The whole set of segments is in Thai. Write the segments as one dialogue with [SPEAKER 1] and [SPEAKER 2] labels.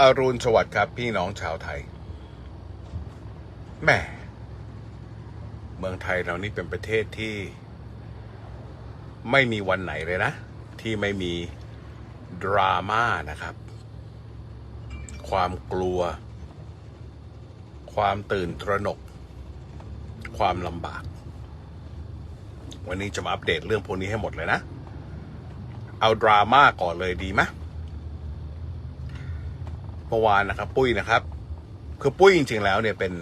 [SPEAKER 1] อรุณสวัสดิ์ครับ พี่น้องชาวไทยแหม่เมืองไทยเรานี่เป็นประเทศที่ ไม่มีวันไหนเลยนะ ที่ไม่มีดราม่านะครับ ความกลัว ความตื่นตระหนก ความลำบาก วันนี้จะมาอัปเดตเรื่องพวกนี้ให้หมดเลยนะ เอาดราม่าก่อนเลยดีไหม เมื่อวานนะครับ ปุ้ยนะครับ คือปุ้ยจริง ๆ แล้วเนี่ยเป็น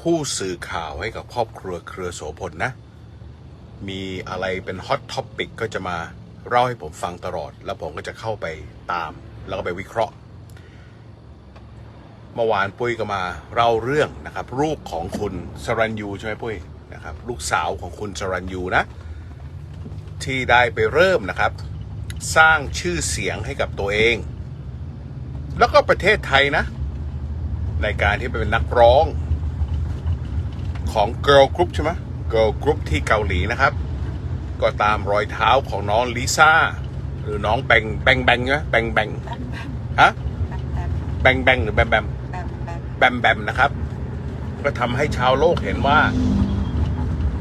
[SPEAKER 1] ผู้สื่อข่าวให้กับครอบครัวเครือโสพลนะ มีอะไรเป็นฮอตท็อปปิกก็จะมาเล่าให้ผมฟังตลอด แล้วผมก็จะเข้าไปตาม แล้วก็ไปวิเคราะห์ เมื่อวานปุ้ยก็มาเล่าเรื่องนะครับลูกของคุณสรัญยูใช่ไหมปุ้ยนะครับลูกสาวของคุณสรัญยูนะ ที่ได้ไปเริ่มนะครับ สร้างชื่อเสียงให้กับตัวเอง แล้วก็ประเทศไทยนะ ในการที่ไปเป็นนักร้องของ Girl Group ใช่ไหม Girl Group ที่เกาหลีนะครับ ก็ตามรอยเท้าของน้องลิซ่า หรือน้องแบงแบงแบงใช่ไหมแบงแบงฮะแบงแบงหรือแบมแบมแบมแบมนะครับ ก็ทำให้ชาวโลกเห็นว่า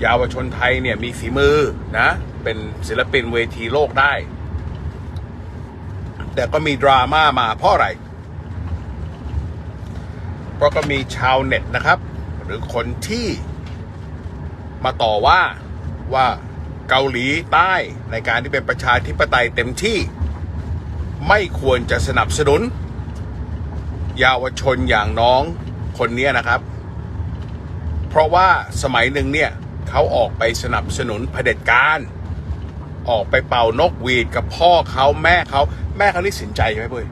[SPEAKER 1] เยาวชนไทยเนี่ยมีฝีมือนะ เป็นศิลปินเวทีโลกได้ แต่ก็มีดราม่ามาเพราะอะไร เพราะก็มีชาวเน็ตนะครับ หรือคนที่มาต่อว่าว่าเกาหลีใต้ในการที่เป็นประชาธิปไตยเต็มที่ ไม่ควรจะสนับสนุน เยาวชนอย่างน้องคนนี้นะครับ เพราะว่าสมัยหนึ่งเนี่ยเขาออกไปสนับสนุนเผด็จการ ออกไปเป่านกหวีดกับพ่อเขาแม่เขาแม่เขานี่สินใจใช่ไหมเพื่อน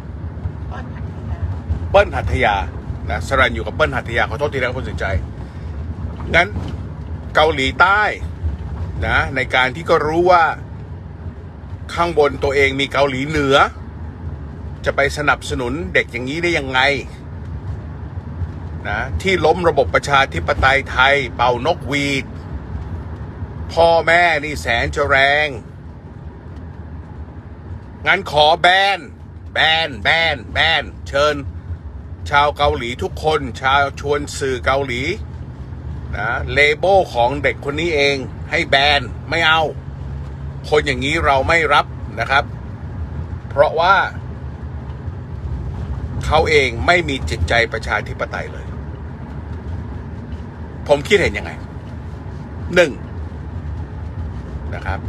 [SPEAKER 1] เปิ้ลหัตถยานะสรันอยู่กับเปิ้ลหัตถยาขอโทษทีนะคนสินใจงั้นเกาหลีใต้นะในการที่ก็รู้ว่าข้างบนตัวเองมีเกาหลีเหนือ จะไปสนับสนุนเด็กอย่างนี้ได้ยังไงนะที่ล้มระบบประชาธิปไตยไทย เป่านกหวีด พ่อแม่นี่แสนจะแรง งั้นขอแบน แบน แบน แบน เชิญ ชาวเกาหลีทุกคน ชาวชวนสื่อเกาหลีนะเลโบลของเด็กคนนี้เองให้แบน ไม่เอา คนอย่างนี้เราไม่รับนะครับ เพราะว่า เขาเองไม่มีจิตใจประชาธิปไตยเลย ผมคิดเห็นยังไงหนึ่งนะครับ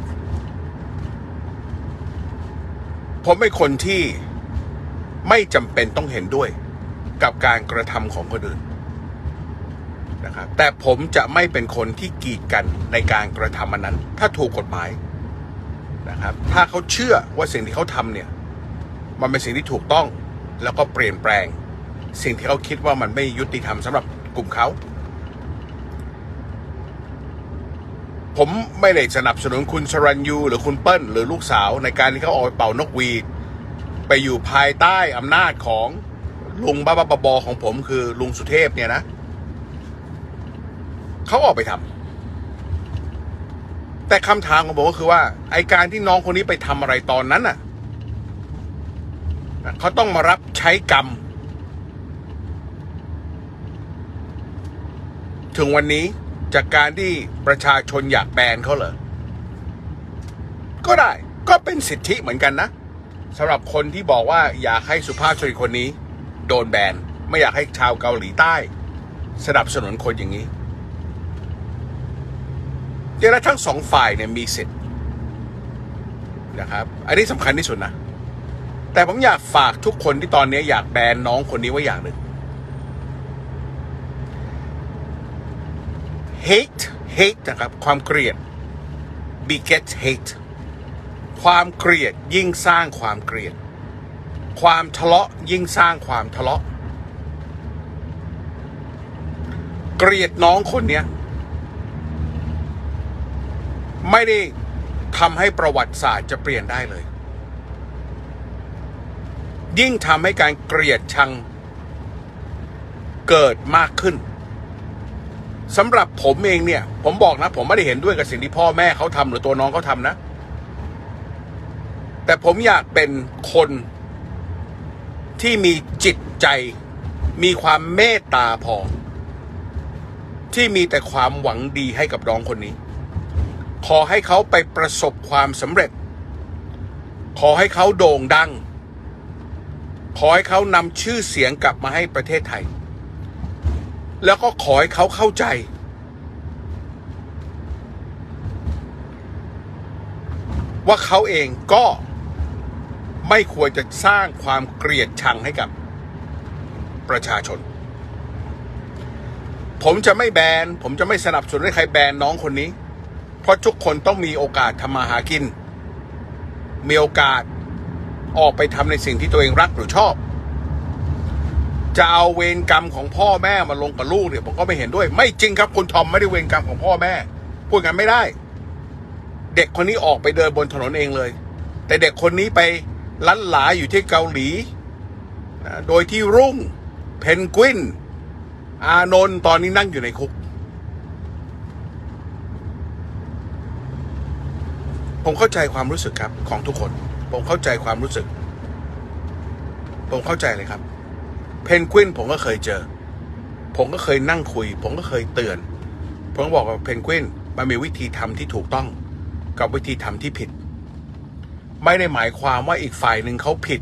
[SPEAKER 1] ผมเป็นคนที่ไม่จำเป็นต้องเห็นด้วยกับการกระทำของคนอื่นนะครับแต่ผมจะไม่เป็นคนที่กีดกันในการกระทำอันนั้น ถ้าถูกกฎหมายนะครับถ้าเขาเชื่อว่าสิ่งที่เขาทำเนี่ย มันเป็นสิ่งที่ถูกต้องแล้วก็เปลี่ยนแปลง สิ่งที่เขาคิดว่ามันไม่ยุติธรรมสำหรับกลุ่มเขา ผมไม่ได้สนับสนุนคุณสรัญยูหรือคุณเปิ้ลหรือลูกสาวในการที่เขาออกไปเป่านกหวีดไปอยู่ภายใต้อำนาจของลุงบ้าบ้าบอๆของผมคือลุงสุเทพเนี่ยนะเขาออกไปทำแต่คำถามของผมก็คือว่า ไอการที่น้องคนนี้ไปทำอะไรตอนนั้นน่ะเขาต้องมารับใช้กรรม ถึงวันนี้ จากการที่ประชาชนอยากแบนเขาเหรอ ก็ได้ก็เป็นสิทธิเหมือนกันนะสำหรับคนที่บอกว่าอยากให้สุภาพสตรีคนนี้ โดนแบน ไม่อยากให้ชาวเกาหลีใต้ สนับสนุนคนอย่างนี้เดี๋ยวนะทั้งสองฝ่ายเนี่ยมีสิทธิ์นะครับ อันนี้สำคัญที่สุดนะ แต่ผมอยากฝากทุกคนที่ตอนนี้อยากแบนน้องคนนี้ไว้อย่างหนึ่ง hate hate นะครับ ความเกลียด beget hate ความเกลียดยิ่งสร้างความเกลียด ความทะเลาะยิ่งสร้างความทะเลาะ เกลียดน้องคนเนี้ย ไม่ได้ทำให้ประวัติศาสตร์จะเปลี่ยนได้เลย ยิ่งทำให้การเกลียดชังเกิดมากขึ้น สำหรับผมเองเนี่ย ผมบอกนะ ผมไม่ได้เห็นด้วยกับสิ่งที่พ่อแม่เขาทำหรือตัวน้องเขาทำนะ แต่ผมอยากเป็นคนที่มีจิตใจ มีความเมตตาพอ ที่มีแต่ความหวังดีให้กับน้องคนนี้ ขอให้เขาไปประสบความสำเร็จ ขอให้เขาโด่งดัง ขอให้เขานำชื่อเสียงกลับมาให้ประเทศไทย แล้วก็ขอให้เขาเข้าใจ ว่าเขาเองก็ไม่ควรจะสร้างความเกลียดชังให้กับประชาชน ผมจะไม่แบน ผมจะไม่สนับสนุนให้ใครแบนน้องคนนี้ เพราะทุกคนต้องมีโอกาสทำมาหากิน มีโอกาสออกไปทำในสิ่งที่ตัวเองรักหรือชอบ จะเอาเวรกรรมของพ่อแม่มาลงกับลูกเนี่ยผมก็ไม่เห็นด้วย ไม่จริงครับคุณทอมไม่ได้เวรกรรมของพ่อแม่ พูดกันไม่ได้ เด็กคนนี้ออกไปเดินบนถนนเองเลย แต่เด็กคนนี้ไปลันหลาอยู่ที่เกาหลีนะโดยที่รุ่ง เพนกวิน อานนท์ตอนนี้นั่งอยู่ในคุก ผมเข้าใจความรู้สึกครับของทุกคน ผมเข้าใจความรู้สึก ผมเข้าใจเลยครับ เพนกวินผมก็เคยเจอ ผมก็เคยนั่งคุย ผมก็เคยเตือน ผมบอกว่าเพนกวินมันมีวิธีทำที่ถูกต้อง กับวิธีทำที่ผิด ไม่ได้หมายความว่าอีกฝ่ายหนึ่งเขาผิด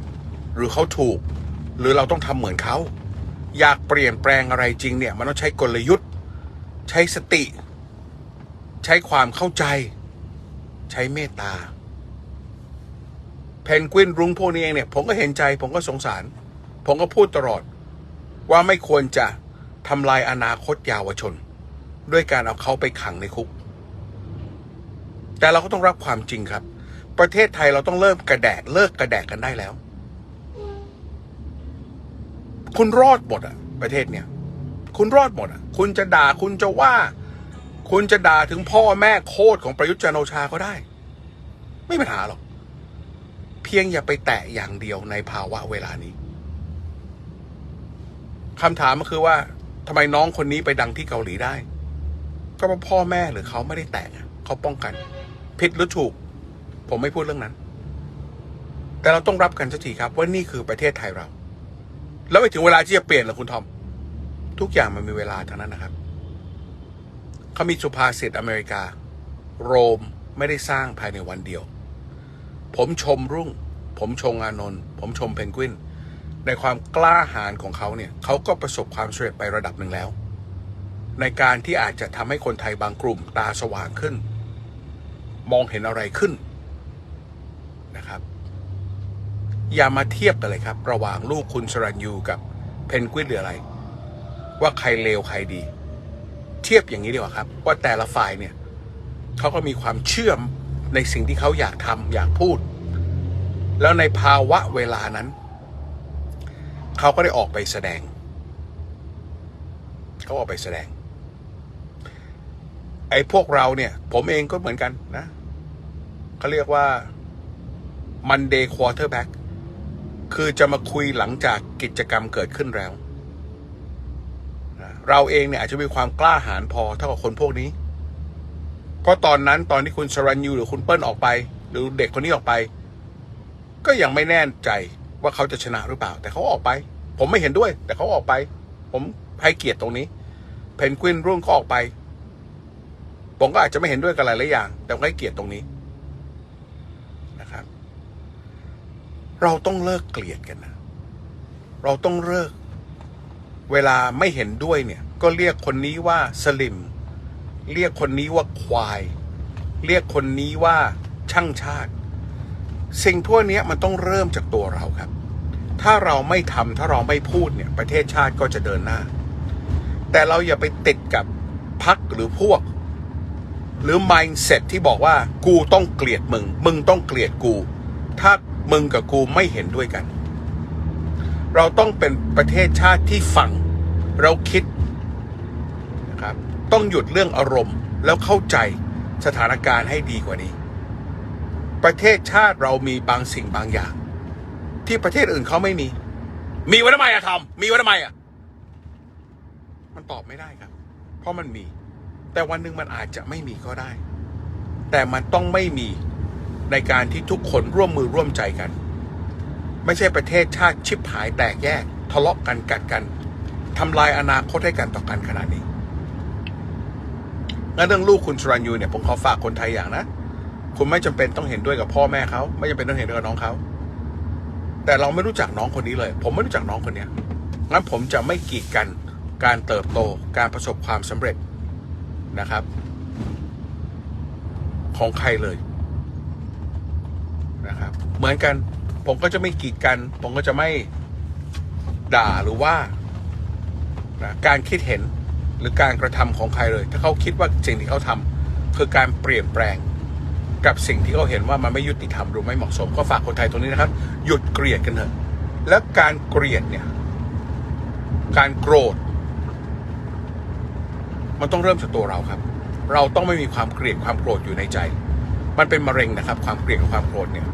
[SPEAKER 1] หรือเขาถูก หรือเราต้องทำเหมือนเขาอยากเปลี่ยนแปลงอะไรจริงเนี่ย มันต้องใช้กลยุทธ์ ใช้สติ ใช้ความเข้าใจ ใช้เมตตาเพนกวินรุ้งพวกนี้เองเนี่ย ผมก็เห็นใจ ผมก็สงสาร ผมก็พูดตลอด ว่าไม่ควรจะทำลายอนาคตเยาวชน ด้วยการเอาเขาไปขังในคุก แต่เราก็ต้องรับความจริงครับ ประเทศไทยเราต้องเริ่มกระแดกเลิกกระแดกกันได้แล้ว คุณรอดหมดอะประเทศเนี่ย คุณรอดหมดอะคุณจะด่าคุณจะว่า คุณจะด่าถึงพ่อแม่โคตรของประยุทธ์จันโอชาก็ได้ ไม่มีปัญหาหรอก เพียงอย่าไปแตะอย่างเดียวในภาวะเวลานี้ คำถามก็คือว่าทำไมน้องคนนี้ไปดังที่เกาหลีได้ ก็เพราะพ่อแม่หรือเขาไม่ได้แตะเขาป้องกันผิดหรือถูก ผมไม่พูดเรื่องนั้น แต่เราต้องรับกันสักทีครับว่านี่คือประเทศไทยเรา แล้วไปถึงเวลาที่จะเปลี่ยนเหรอคุณทอม ทุกอย่างมันมีเวลาทั้งนั้นนะครับเขามีสุภาษิตอเมริกา โรมไม่ได้สร้างภายในวันเดียว ผมชมรุ่ง ผมชมอานนท์ผมชมเพนกวิน ในความกล้าหาญของเขาเนี่ยเขาก็ประสบความสำเร็จไประดับหนึ่งแล้ว ในการที่อาจจะทำให้คนไทยบางกลุ่มตาสว่างขึ้น มองเห็นอะไรขึ้นนะครับ อย่ามาเทียบกันเลยครับ ระหว่างลูกคุณสรัญยูกับเพนกวินหรืออะไร ว่าใครเลวใครดี เทียบอย่างนี้ดีกว่าครับ ว่าแต่ละฝ่ายเนี่ยเขาก็มีความเชื่อมในสิ่งที่เขาอยากทำอยากพูด แล้วในภาวะเวลานั้น เขาก็ได้ออกไปแสดง เขาออกไปแสดง ไอ้พวกเราเนี่ย ผมเองก็เหมือนกันนะเขาเรียกว่า Monday Quarterback คือจะมาคุยหลังจากกิจกรรมเกิดขึ้นแล้วเราเองเนี่ยอาจจะมีความกล้าหาญพอเท่ากับคนพวกนี้ เพราะตอนนั้นตอนที่คุณสรัญยูหรือคุณเปิ้ลออกไป หรือเด็กคนนี้ออกไป ก็ยังไม่แน่ใจ ว่าเขาจะชนะหรือเปล่า แต่เขาออกไป ผมไม่เห็นด้วย แต่เขาออกไป ผมให้เกียรติตรงนี้ เพนกวินรุ่นก็ออกไป ผมก็อาจจะไม่เห็นด้วยกับหลายๆอย่าง แต่ผมให้เกียรติตรงนี้นะครับ เราต้องเลิกเกลียดกันนะ เราต้องเลิก เวลาไม่เห็นด้วยเนี่ย ก็เรียกคนนี้ว่าสลิม เรียกคนนี้ว่าควาย เรียกคนนี้ว่าช่างชาติ สิ่งพวกนี้มันต้องเริ่มจากตัวเราครับ ถ้าเราไม่ทำถ้าเราไม่พูดเนี่ยประเทศชาติก็จะเดินหน้า แต่เราอย่าไปติดกับพักหรือพวก หรือ mindset ที่บอกว่ากูต้องเกลียดมึง มึงต้องเกลียดกู ถ้ามึงกับกูไม่เห็นด้วยกัน เราต้องเป็นประเทศชาติที่ฟัง เราคิดนะครับต้องหยุดเรื่องอารมณ์แล้วเข้าใจสถานการณ์ให้ดีกว่านี้ ประเทศชาติเรามีบางสิ่งบางอย่าง ที่ประเทศอื่นเขาไม่มี มีไว้ทำไมอะทอมมีไว้ทำไมอะมันตอบไม่ได้ครับ เพราะมันมี แต่วันหนึ่งมันอาจจะไม่มีก็ได้ แต่มันต้องไม่มีในการที่ทุกคนร่วมมือร่วมใจกัน ไม่ใช่ประเทศชาติชิบหายแตกแยก ทะเลาะกันกัดกันทำลายอนาคตให้กันต่อกันขนาดนี้งั้นเรื่องลูกคุณสรัญยูเนี่ยผมขอฝากคนไทยอย่างนะ คุณไม่จำเป็นต้องเห็นด้วยกับพ่อแม่เขาไม่จำเป็นต้องเห็นด้วยกับน้องเขาแต่เราไม่รู้จักน้องคนนี้เลย ผมไม่รู้จักน้องคนเนี้ยงั้นผมจะไม่กีดกันการเติบโตการประสบความสำเร็จนะครับ ของใครเลยนะครับ เหมือนกัน ผมก็จะไม่กีดกัน ผมก็จะไม่ด่าหรือว่านะการคิดเห็นหรือการกระทำของใครเลย ถ้าเขาคิดว่าสิ่งที่เขาทำคือการเปลี่ยนแปลง กับสิ่งที่เขาเห็นว่ามันไม่ยุติธรรมหรือไม่เหมาะสม ก็ฝากคนไทยตรงนี้นะครับ หยุดเกลียดกันเถอะ และการเกลียดเนี่ย การโกรธ มันต้องเริ่มจากตัวเราครับ เราต้องไม่มีความเกลียดความโกรธอยู่ในใจ มันเป็นมะเร็งนะครับ ความเกลียดกับความโกรธเนี่ย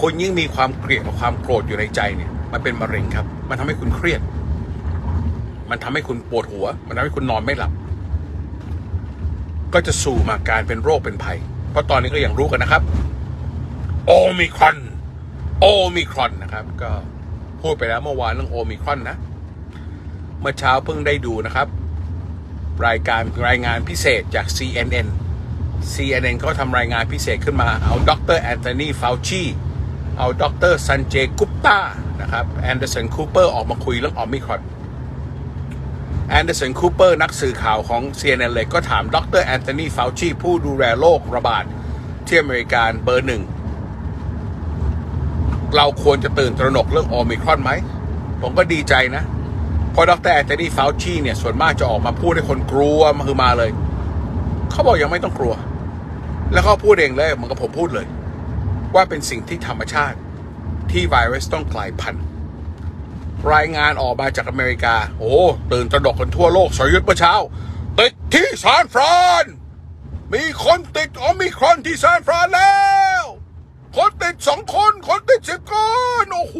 [SPEAKER 1] คุณยิ่งมีความเกลียดกับความโกรธอยู่ในใจเนี่ย มันเป็นมะเร็งครับ มันทำให้คุณเครียด มันทำให้คุณปวดหัว มันทำให้คุณนอนไม่หลับ ก็จะสู่มาการเป็นโรคเป็นภัย เพราะตอนนี้ก็ยังรู้กันนะครับ โอมิครอน โอมิครอนนะครับ ก็พูดไปแล้วเมื่อวานเรื่องโอมิครอนนะ เมื่อเช้าเพิ่งได้ดูนะครับ รายการรายงานพิเศษจาก CNN CNN เขาทำรายงานพิเศษขึ้นมาเอาดรแอนโทนีฟาวชีเอาดรซันเจกุปตานะครับแอนเดอร์สันคูเปอร์ออกมาคุยเรื่องโอมิครอน แอนเดอร์สันคูเปอร์นักสื่อข่าวของ CNN เลยก็ถามดรแอนโทนีฟาวชีผู้ดูแลโรคระบาดที่อเมริกาเบอร์หนึ่ง เราควรจะตื่นตระหนกเรื่องโอมิครอนไหม ผมก็ดีใจนะ เพราะดรแอนโทนีฟาวชีเนี่ย ส่วนมากจะออกมาพูดให้คนกลัวมาคือมาเลย เขาบอกยังไม่ต้องกลัว แล้วเขาพูดเองเลยเหมันก็ผมพูดเลย ว่าเป็นสิ่งที่ธรรมชาติที่ไวรัสต้องกลายพันธุ์ รายงานออกมาจากอเมริกา โอ้ตื่นตระหนกกันทั่วโลกสรยุทธ์เมื่อเช้า ติดที่ซานฟราน มีคนติดโอมิครอนที่ซานฟรานแล้ว คนติดสองคน คนติดสิบคนโอ้โห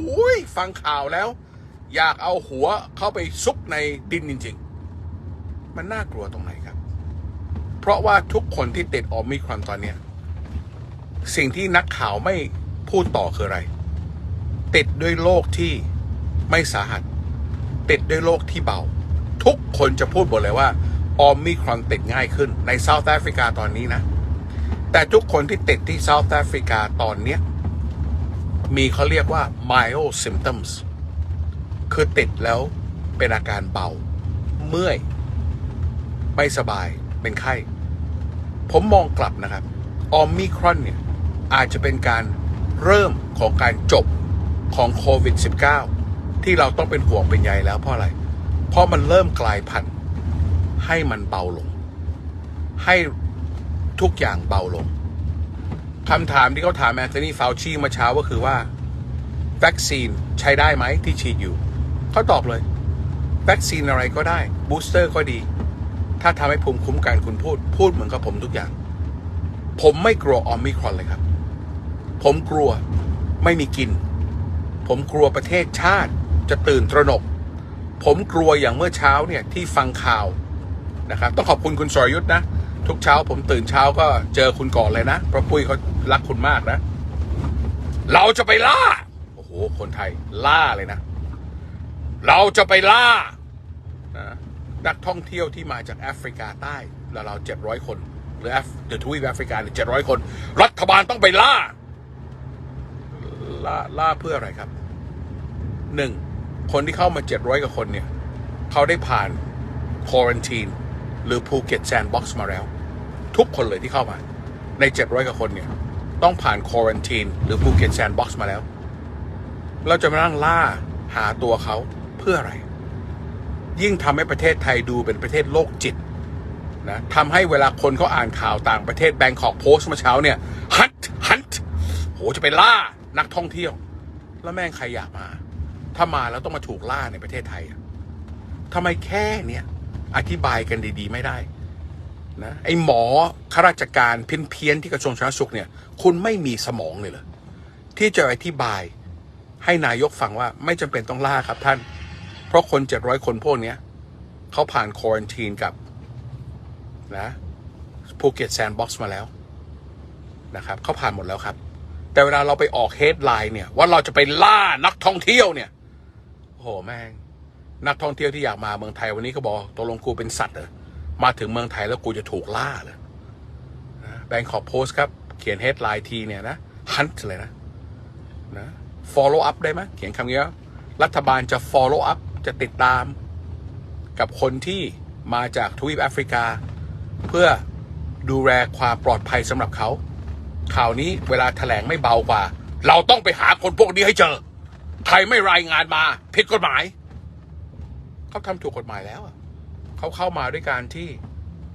[SPEAKER 1] ฟังข่าวแล้ว อยากเอาหัวเข้าไปซุกในดินจริง ๆ มันน่ากลัวตรงไหนครับ เพราะว่าทุกคนที่ติดโอมิครอนตอนเนี้สิ่งที่นักข่าวไม่พูดต่อคืออะไร ติดด้วยโรคที่ ไม่สาหัส ติดด้วยโรคที่เบา ทุกคนจะพูดหมดเลยว่าโอมิครอนติดง่ายขึ้นในเซาท์แอฟริกาตอนนี้นะ แต่ทุกคนที่ติดที่เซาท์แอฟริกาตอนเนี้ยมีเขาเรียกว่า mild symptoms คือติดแล้วเป็นอาการเบา เมื่อย ไม่สบายเป็นไข้ ผมมองกลับนะครับออมมิครอนเนี่ย อาจจะเป็นการเริ่มของการจบของโควิด -19 ที่เราต้องเป็นห่วงเป็นใยแล้วเพราะอะไร เพราะมันเริ่มกลายพันธุ์ให้มันเบาลง ให้ทุกอย่างเบาลงคำถามที่เขาถามแอนโทนีฟาวชีเมื่อเช้าก็คือว่าวัคซีนใช้ได้ไหมที่ฉีดอยู่เขาตอบเลยวัคซีนอะไรก็ได้บูสเตอร์ก็ดี ถ้าทำให้ภูมิคุ้มกันคุณพูด พูดเหมือนกับผมทุกอย่าง ผมไม่กลัวออมมิครอนเลยครับ ผมกลัวไม่มีกิน ผมกลัวประเทศชาติ จะตื่นตระหนก ผมกลัวอย่างเมื่อเช้าเนี่ยที่ฟังข่าวนะครับต้องขอบคุณคุณสรยุทธ์นะ ทุกเช้าผมตื่นเช้าก็เจอคุณก่อนเลยนะ เพราะปุ้ยเขารักคุณมากนะ เราจะไปล่า โอ้โห คนไทยล่าเลยนะ เราจะไปล่านะนักท่องเที่ยวที่มาจากแอฟริกาใต้เราเจ็ดร้อยคน หรือแอฟเดอะทวีปแอฟริกาเนี่ยเจ็ดร้อยคน รัฐบาลต้องไปล่า ล่าล่าเพื่ออะไรครับหนึ่ง คนที่เข้ามาเจ็ดร้อยกว่าคนเนี่ย เขาได้ผ่านควอรันทีนหรือภูเก็ตแซนด์บ็อกซ์มาแล้ว ทุกคนเลยที่เข้ามา ในเจ็ดร้อยกว่าคนเนี่ย ต้องผ่านควอรันทีนหรือภูเก็ตแซนด์บ็อกซ์มาแล้ว เราจะมานั่งล่าหาตัวเขาเพื่ออะไร ยิ่งทำให้ประเทศไทยดูเป็นประเทศโลกจิตนะทำให้เวลาคนเขาอ่านข่าวต่างประเทศแบงคอกโพสต์เมื่อเช้าเนี่ยฮันฮันโหจะไปล่านักท่องเที่ยว แล้วแม่งใครอยากมา ถ้ามาแล้วต้องมาถูกล่าในประเทศไทยทำไมแค่เนี่ยอธิบายกันดี ๆ ไม่ได้นะไอหมอข้าราชการเพี้ยนๆที่กระทรวงสาธารณสุขเนี่ย คุณไม่มีสมองเลยเหรอที่จะอธิบายให้นายกฟังว่าไม่จำเป็นต้องล่าครับท่าน เพราะคนเจ็ดร้อยคนพวกเนี้ยเขาผ่านควอนทีนกับนะภูเก็ตแซนด์บ็อกซ์มาแล้วนะครับเขาผ่านหมดแล้วครับ แต่เวลาเราไปออกเฮดไลน์เนี่ย ว่าเราจะไปล่านักท่องเที่ยวเนี่ย หแม่งนักท่องเที่ยวที่อยากมาเมืองไทยวันนี้ก็บอกตกลงกูเป็นสัตว์เหรอมาถึงเมืองไทยแล้วกูจะถูกล่าเหรอแบงคอโพสครับ เขียนเฮดไลน์ทีเนี่ยนะฮันต์เลยนะนะ follow up ได้ไหมเขียนคำนี้ว่ารัฐบาลจะ follow up จะติดตาม กับคนที่มาจากทวีปแอฟริกา เพื่อดูแลความปลอดภัยสำหรับเขา ข่าวนี้เวลาแถลงไม่เบากว่า เราต้องไปหาคนพวกนี้ให้เจอ ใครไม่รายงานมาผิดกฎหมาย เขาทำถูกกฎหมายแล้วเขาเข้ามาด้วยการที่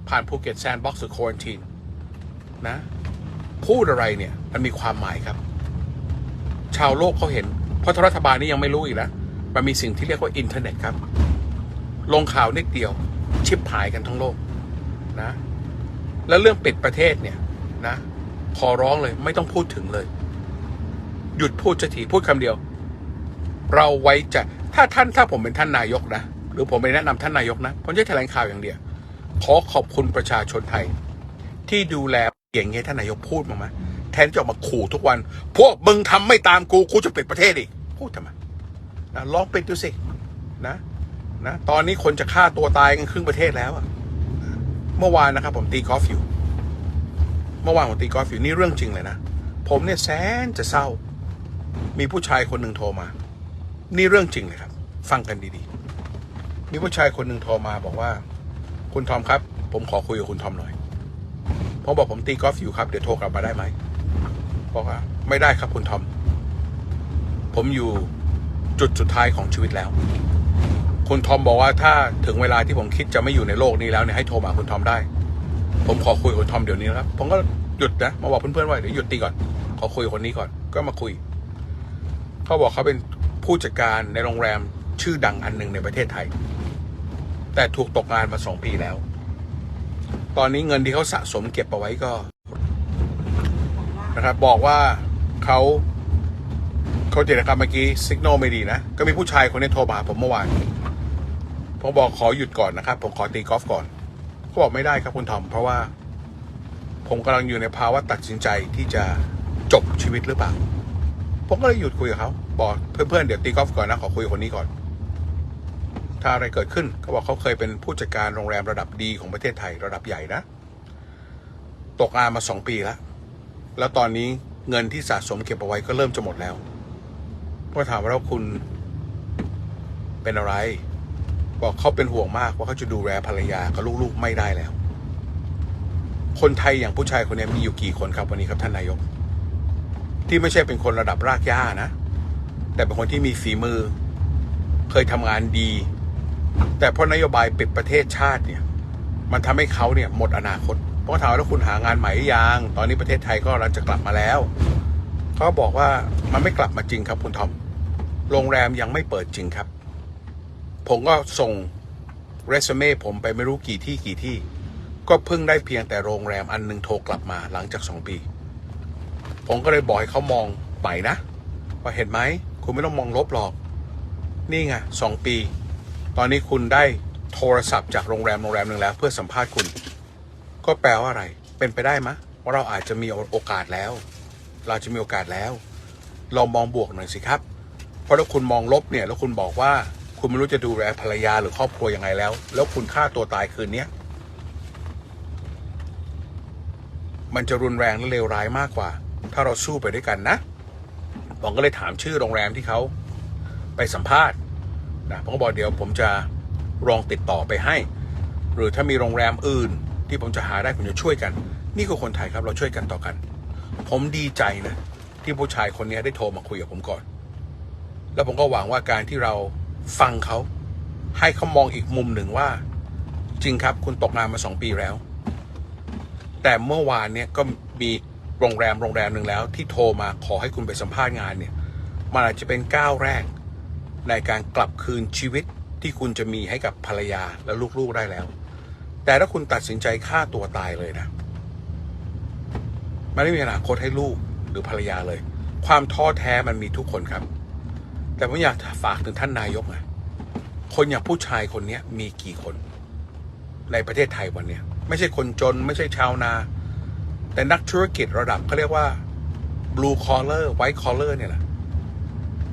[SPEAKER 1] ผ่านภูเก็ตแซนด์บ็อกซ์หรือควอนตินนะพูดอะไรเนี่ย มันมีความหมายครับ ชาวโลกเขาเห็น เพราะรัฐบาลนี้ยังไม่รู้อีกนะมันมีสิ่งที่เรียกว่าอินเทอร์เน็ตครับ ลงข่าวนิดเดียว ชิปหายกันทั้งโลกนะ แล้วเรื่องปิดประเทศเนี่ยนะ ขอร้องเลยไม่ต้องพูดถึงเลย หยุดพูดจะทีพูดคำเดียว เราไว้ใจถ้าท่านถ้าผมเป็นท่านนายกนะ หรือผมไปแนะนำท่านนายกนะ ผมจะแถลงข่าวอย่างเดียว ขอขอบคุณประชาชนไทย ที่ดูแลอย่างเงี้ยท่านนายกพูดมาไหมแทนจะออกมาขู่ทุกวัน พวกมึงทำไม่ตามกูกูจะปิดประเทศอีกพูดทำไมนะลองปิดดูสินะนะตอนนี้คนจะฆ่าตัวตายกันครึ่งประเทศแล้วอะเมื่อวานนะครับผมตีกอล์ฟอยู่ เมื่อวานผมตีกอล์ฟอยู่นี่เรื่องจริงเลยนะ ผมเนี่ยแสนจะเศร้า มีผู้ชายคนหนึ่งโทรมา นี่เรื่องจริงเลยครับ ฟังกันดีๆ มีผู้ชายคนหนึ่งโทรมาบอกว่า คุณทอมครับ ผมขอคุยกับคุณทอมหน่อยผมบอกผมตีกอล์ฟอยู่ครับ เดี๋ยวโทรกลับมาได้ไหมบอกว่า ไม่ได้ครับคุณทอม ผมอยู่จุดสุดท้ายของชีวิตแล้ว คุณทอมบอกว่าถ้าถึงเวลาที่ผมคิดจะไม่อยู่ในโลกนี้แล้วเนี่ยให้โทรมาคุณทอมได้ ผมขอคุยกับคุณทอมเดี๋ยวนี้นะครับ ผมก็หยุดนะมาบอกเพื่อนๆว่าเดี๋ยวหยุดตีก่อน ขอคุยกับคนนี้ก่อน ก็มาคุย เขาบอกเขาเป็น ผู้จัดการในโรงแรมชื่อดังอันหนึ่งในประเทศไทย แต่ถูกตกงานมาสองปีแล้ว ตอนนี้เงินที่เขาสะสมเก็บเอาไว้ก็นะครับบอกว่าเขาเขาเจรกรรมเมื่อกี้สิกโนไม่ดีนะ ก็มีผู้ชายคนนี้โทรมาหาผมเมื่อวานผมบอกขอหยุดก่อนนะครับ ผมขอตีกอล์ฟก่อนเขาบอกไม่ได้ครับคุณทอม เพราะว่า ผมกำลังอยู่ในภาวะตัดสินใจที่จะจบชีวิตหรือเปล่า ผมก็เลยหยุดคุยกับเขา บอกเพื่อนๆเดี๋ยวตีกอล์ฟก่อนนะขอคุยคนนี้ก่อน ถ้าอะไรเกิดขึ้นเขาบอกเขาเคยเป็นผู้จัดการโรงแรมระดับดีของประเทศไทยระดับใหญ่นะ ตกงานมาสองปีแล้ว แล้วตอนนี้เงินที่สะสมเก็บเอาไว้ก็เริ่มจะหมดแล้วก็ถามว่าแล้วคุณเป็นอะไร บอกเขาเป็นห่วงมากว่าเขาจะดูแลภรรยากับลูกๆไม่ได้แล้ว คนไทยอย่างผู้ชายคนนี้มีอยู่กี่คนครับวันนี้ครับท่านนายก ที่ไม่ใช่เป็นคนระดับรากหญ้านะ แต่เป็นคนที่มีฝีมือ เคยทำงานดี แต่เพราะนโยบายปิดประเทศชาติเนี่ย มันทำให้เขาเนี่ยหมดอนาคต เพราะถามว่าแล้วคุณหางานใหม่หรือยัง ตอนนี้ประเทศไทยก็กำลังจะกลับมาแล้วเขาบอกว่ามันไม่กลับมาจริงครับคุณทอม โรงแรมยังไม่เปิดจริงครับ ผมก็ส่งเรซูเม่ผมไปไม่รู้กี่ที่กี่ที่ ก็เพิ่งได้เพียงแต่โรงแรมอันหนึงโทรกลับมาหลังจากสองปี ผมก็เลยบอกให้เขามองใหม่นะ ว่าเห็นไหม คุณไม่ต้องมองลบหรอก นี่ไงสองปี ตอนนี้คุณได้โทรศัพท์จากโรงแรมโรงแรมหนึ่งแล้ว เพื่อสัมภาษณ์คุณ ก็แปลว่าอะไร เป็นไปได้ไหมะว่าเราอาจจะมีโอกาสแล้ว เราจะมีโอกาสแล้ว ลองมองบวกหน่อยสิครับ เพราะถ้าคุณมองลบเนี่ย แล้วคุณบอกว่า คุณไม่รู้จะดูแลภรรยาหรือครอบครัวยังไงแล้ว แล้วคุณฆ่าตัวตายคืนเนี้ยมันจะรุนแรงและเลวร้ายมากกว่า ถ้าเราสู้ไปด้วยกันนะ ผมก็เลยถามชื่อโรงแรมที่เขาไปสัมภาษณ์นะผมก็บอกเดี๋ยวผมจะลองติดต่อไปให้ หรือถ้ามีโรงแรมอื่นที่ผมจะหาได้ผมจะช่วยกัน นี่ก็คนไทยครับเราช่วยกันต่อกัน ผมดีใจนะที่ผู้ชายคนนี้ได้โทรมาคุยกับผมก่อน แล้วผมก็หวังว่าการที่เราฟังเขาให้เขามองอีกมุมหนึ่งว่า จริงครับคุณตกงานมาสองปีแล้ว แต่เมื่อวานเนี่ยก็มี โรงแรมโรงแรมหนึ่งแล้ว ที่โทรมาขอให้คุณไปสัมภาษณ์งานเนี่ยมันอาจจะเป็นก้าวแรก ในการกลับคืนชีวิตที่คุณจะมีให้กับภรรยาและลูกๆได้แล้ว แต่ถ้าคุณตัดสินใจฆ่าตัวตายเลยนะมันไม่มีอนาคตให้ลูกหรือภรรยาเลย ความท้อแท้มันมีทุกคนครับ แต่ผมอยากฝากถึงท่านนายกนะคนอย่างผู้ชายคนนี้มีกี่คน ในประเทศไทยวันนี้ไม่ใช่คนจนไม่ใช่ชาวนา แต่นักธุรกิจระดับเขาเรียกว่า blue collar white collar เนี่ยแหละ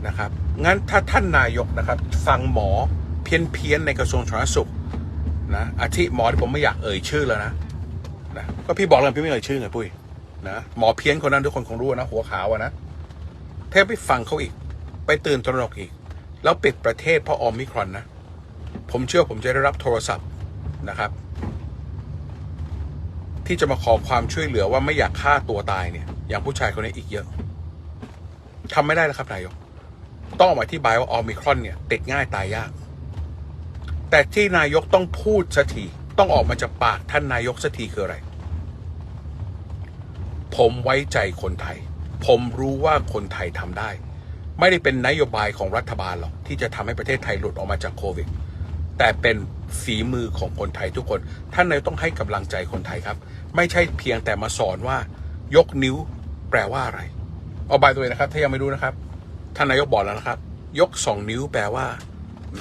[SPEAKER 1] นะครับ งั้นถ้าท่านนายกนะครับ ฟังหมอเพี้ยนเพียนๆในกระทรวงสาธารณสุขนะอาทิหมอที่ผมไม่อยากเอ่ยชื่อแล้วนะนะ ก็พี่บอกแล้วพี่ไม่เอ่ยชื่อไงปุ้ยนะหมอเพี้ยนคนนั้นทุกคนคงรู้นะ หัวขาวอะนะแทบไปฟังเขาอีก ไปตื่นตระหนกอีก แล้วปิดประเทศเพราะออมิครอนนะ ผมเชื่อผมจะได้รับโทรศัพท์นะครับ ที่จะมาขอความช่วยเหลือว่าไม่อยากฆ่าตัวตายเนี่ย อย่างผู้ชายคนนี้อีกเยอะทำไม่ได้แล้วครับนายก ต้องออกมาอธิบายว่าออมิครอนเนี่ยติดง่ายตายยาก แต่ที่นายกต้องพูดสักทีต้องออกมาจากปากท่านนายกสักทีคืออะไร ผมไว้ใจคนไทย ผมรู้ว่าคนไทยทำได้ ไม่ได้เป็นนโยบายของรัฐบาลหรอกที่จะทำให้ประเทศไทยหลุดออกมาจากโควิดแต่เป็นฝีมือของคนไทยทุกคน ท่านนายกต้องให้กำลังใจคนไทยครับ ไม่ใช่เพียงแต่มาสอนว่ายกนิ้วแปลว่าอะไร เอาบายตัวเองนะครับ ถ้ายังไม่รู้นะครับ ท่านนายกบอกแล้วนะครับ ยกสองนิ้วแปลว่า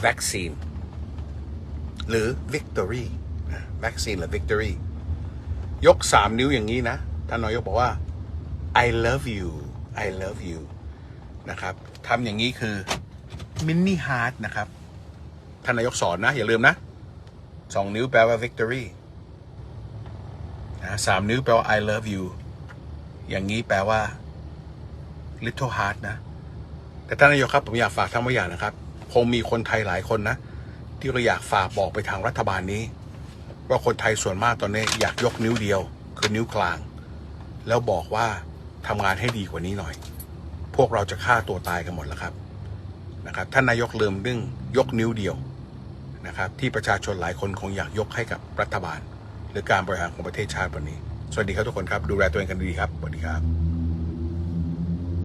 [SPEAKER 1] vaccine หรือ victory นะ vaccine หรือ victory ยกสามนิ้วอย่างนี้นะ ท่านนายกบอกว่า I love you I love you นะครับทำอย่างนี้คือ mini heart นะครับ ท่านนายกสอนนะ อย่าลืมนะสองนิ้วแปลว่า victory นะสามนิ้วแปลว่า I love you อย่างนี้แปลว่า little heart นะ แต่ท่านนายกครับ ผมอยากฝากท่านไว้อย่างนะครับ คงมีคนไทยหลายคนนะ ที่ก็อยากฝากบอกไปทางรัฐบาลนี้ ว่าคนไทยส่วนมากตอนนี้อยากยกนิ้วเดียว คือนิ้วกลาง แล้วบอกว่าทำงานให้ดีกว่านี้หน่อย พวกเราจะฆ่าตัวตายกันหมดแล้วครับนะครับท่านนายกลืมเรื่องยกนิ้วเดียวนะครับที่ประชาชนหลายคนคงอยากยกให้กับรัฐบาล หรือการบริหารของประเทศชาติวันนี้ สวัสดีครับทุกคนครับ ดูแลตัวเองกันดีๆครับสวัสดีครับ